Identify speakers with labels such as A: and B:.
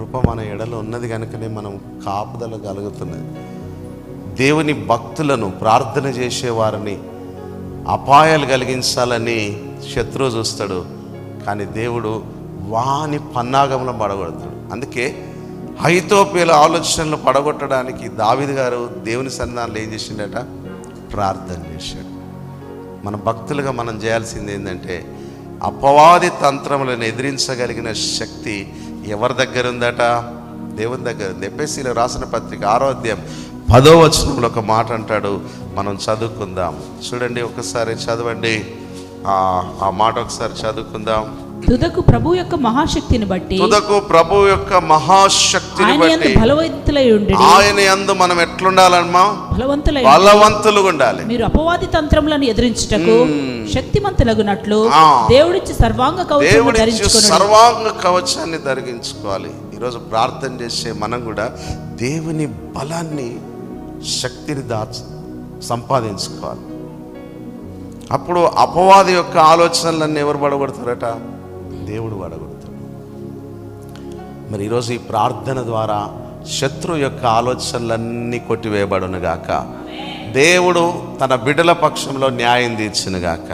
A: కృప మన ఎడలో ఉన్నది కనుకనే మనం కాపుదల కలుగుతున్నది. దేవుని భక్తులను ప్రార్థన చేసేవారిని అపాయాలు కలిగించాలని శత్రువు చూస్తాడు. కానీ దేవుడు వాని పన్నాగంలో పడగొడతాడు. అందుకే హైతోపేల ఆలోచనలు పడగొట్టడానికి దావిది గారు దేవుని సన్నిధానంలో ఏం చేసిండట? ప్రార్థన చేశాడు. మన భక్తులుగా మనం చేయాల్సింది ఏంటంటే అపవాది తంత్రములను ఎదిరించగలిగిన శక్తి ఎవరి దగ్గర ఉందట? దేవుని దగ్గర ఉంది. ఎపిఎస్సీలో రాసిన పత్రిక ఆరోగ్యం పదో వచనంలో ఒక మాట అంటాడు. మనం చదువుకుందాం. చూడండి ఒకసారి చదవండి. ఆ ఆ మాట ఒకసారి చదువుకుందాం.
B: తుదకు ప్రభు యొక్క మహాశక్తిని బట్టి
A: తుదకు ప్రభు యొక్క మహాశక్తిని బట్టి
B: బలవంతులై ఉండి
A: ఆయన యందు మనం ఎట్లుండాలమ్మా?
B: బలవంతులై
A: బలవంతులుగా ఉండాలి
B: మీరు అపవాది తంత్రములను ఎదిరించుటకు శక్తిమంతులగునట్లు. దేవుడిచ్చి సర్వాంగ కవచము
A: దేవుడి
B: ధరించుకుని
A: సర్వాంగ కవచాన్ని ధరించుకోవాలి. ఈరోజు ప్రార్థన చేసే మనం కూడా దేవుని బలాన్ని శక్తిని దాచ సంపాదించుకోవాలి. అప్పుడు అపవాది యొక్క ఆలోచనలన్నీ ఎవరు పడగొడతారట దేవుడు వాడగలుగుతాడు మరి ఈరోజు ఈ ప్రార్థన ద్వారా శత్రు యొక్క ఆలోచనలన్నీ కొట్టివేయబడును గాక దేవుడు తన బిడ్డల పక్షంలో న్యాయం తీర్చును గాక